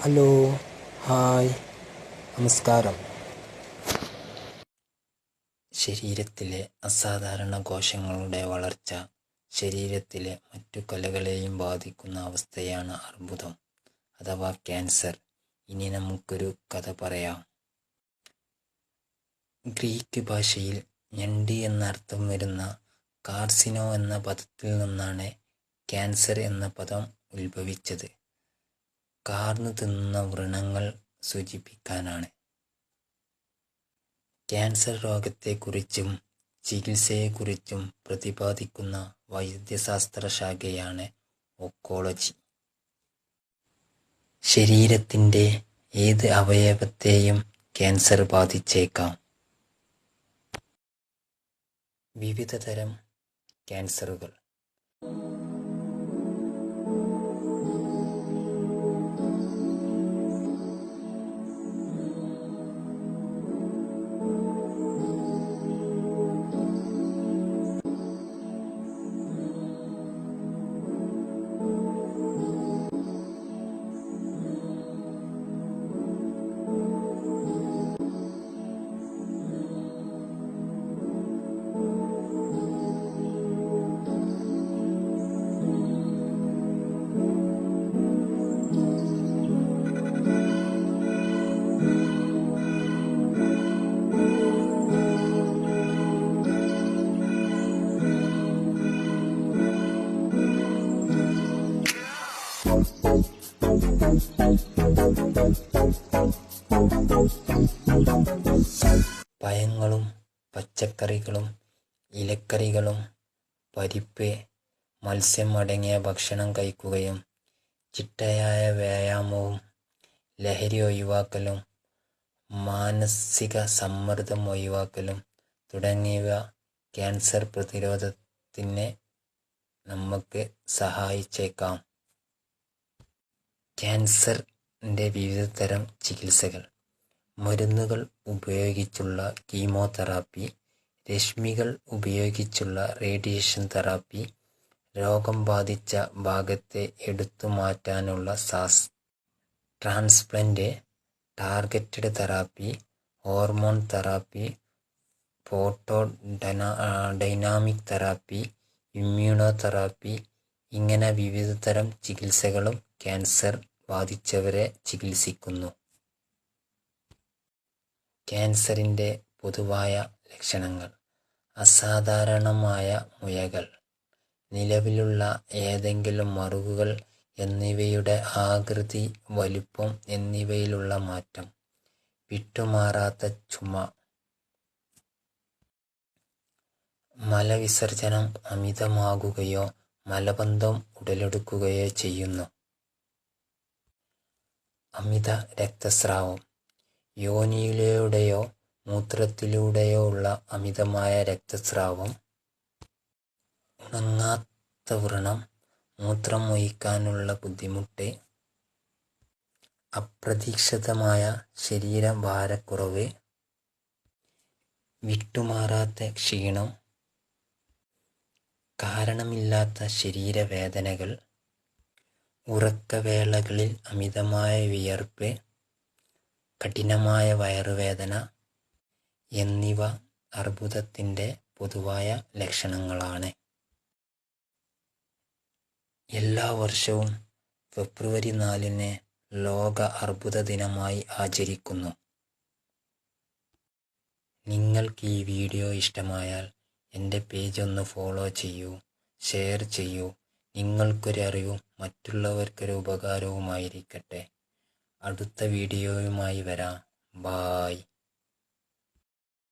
Hello hi നമസ്കാരം. ശരീരത്തിലെ അസാധാരണ കോശങ്ങളുടെ വളർച്ച ശരീരത്തിലെ മറ്റു കലകളെയും ബാധിക്കുന്ന അവസ്ഥയാണ് അർബുദം അഥവാ ക്യാൻസർ. ഇനി നമുക്കൊരു കഥ പറയാം. ഗ്രീക്ക് ഭാഷയിൽ ഞണ്ടി എന്നർത്ഥം വരുന്ന കാർസിനോ എന്ന പദത്തിൽ നിന്നാണ് ക്യാൻസർ എന്ന പദം ഉത്ഭവിച്ചത്. കാർന്നു തിന്നുന്ന വ്രണങ്ങൾ സൂചിപ്പിക്കാനാണ്. ക്യാൻസർ രോഗത്തെക്കുറിച്ചും ചികിത്സയെക്കുറിച്ചും പ്രതിപാദിക്കുന്ന വൈദ്യശാസ്ത്ര ശാഖയാണ് ഒക്കോളജി. ശരീരത്തിന്റെ ഏത് അവയവത്തെയും ക്യാൻസർ ബാധിച്ചേക്കാം. വിവിധതരം ക്യാൻസറുകൾ. പഴങ്ങളും പച്ചക്കറികളും ഇലക്കറികളും പരിപ്പ് മത്സ്യം അടങ്ങിയ ഭക്ഷണം കഴിക്കുകയും ചിട്ടയായ വ്യായാമവും ലഹരി ഒഴിവാക്കലും മാനസിക സമ്മർദ്ദം ഒഴിവാക്കലും തുടങ്ങിയവ ക്യാൻസർ പ്രതിരോധത്തിന് നമുക്ക് സഹായിച്ചേക്കാം. ക്യാൻസറിന്റെ വിവിധതരം ചികിത്സകൾ. മരുന്നുകൾ ഉപയോഗിച്ചുള്ള കീമോതെറാപ്പി രശ്മികൾ ഉപയോഗിച്ചുള്ള റേഡിയേഷൻ തെറാപ്പി രോഗം ബാധിച്ച ഭാഗത്തെ എടുത്തു മാറ്റാനുള്ള സാസ് transplant targeted therapy hormone therapy photo ഡന dynamic therapy immunotherapy ഇങ്ങനെ വിവിധതരം ചികിത്സകളും ക്യാൻസർ ബാധിച്ചവരെ ചികിത്സിക്കുന്നു. ക്യാൻസറിന്റെ പൊതുവായ ലക്ഷണങ്ങൾ. അസാധാരണമായ മുഴകൾ. നിലവിലുള്ള ഏതെങ്കിലും മറുകുകൾ എന്നിവയുടെ ആകൃതി വലുപ്പം എന്നിവയിലുള്ള മാറ്റം. വിട്ടുമാറാത്ത ചുമ. മലവിസർജനം അമിതമാകുകയോ മലബന്ധം ഉടലെടുക്കുകയോ ചെയ്യുന്നു. അമിത രക്തസ്രാവം. യോനിയിലൂടെയോ മൂത്രത്തിലൂടെയോ ഉള്ള അമിതമായ രക്തസ്രാവം. ഉണങ്ങാത്ത വ്രണം. മൂത്രം ഒഴിക്കാനുള്ള ബുദ്ധിമുട്ട്. അപ്രതീക്ഷിതമായ ശരീരഭാരക്കുറവ്. വിട്ടുമാറാത്ത ക്ഷീണം. കാരണമില്ലാത്ത ശരീരവേദനകൾ ഉറക്കവേളകളിൽ അമിതമായ വിയർപ്പ് കഠിനമായ വയറുവേദന എന്നിവ അർബുദത്തിന്റെ പൊതുവായ ലക്ഷണങ്ങളാണ്. എല്ലാ വർഷവും ഫെബ്രുവരി നാലിന് ലോക അർബുദ ദിനമായി ആചരിക്കുന്നു. നിങ്ങൾക്ക് ഈ വീഡിയോ ഇഷ്ടമായാൽ എന്റെ പേജ് ഒന്ന് ഫോളോ ചെയ്യൂ ഷെയർ ചെയ്യൂ. നിങ്ങൾക്കൊരു അറിവും മറ്റുള്ളവർക്കൊരു ഉപകാരവുമായിരിക്കട്ടെ. അടുത്ത വീഡിയോയുമായി വരാം. ബായ്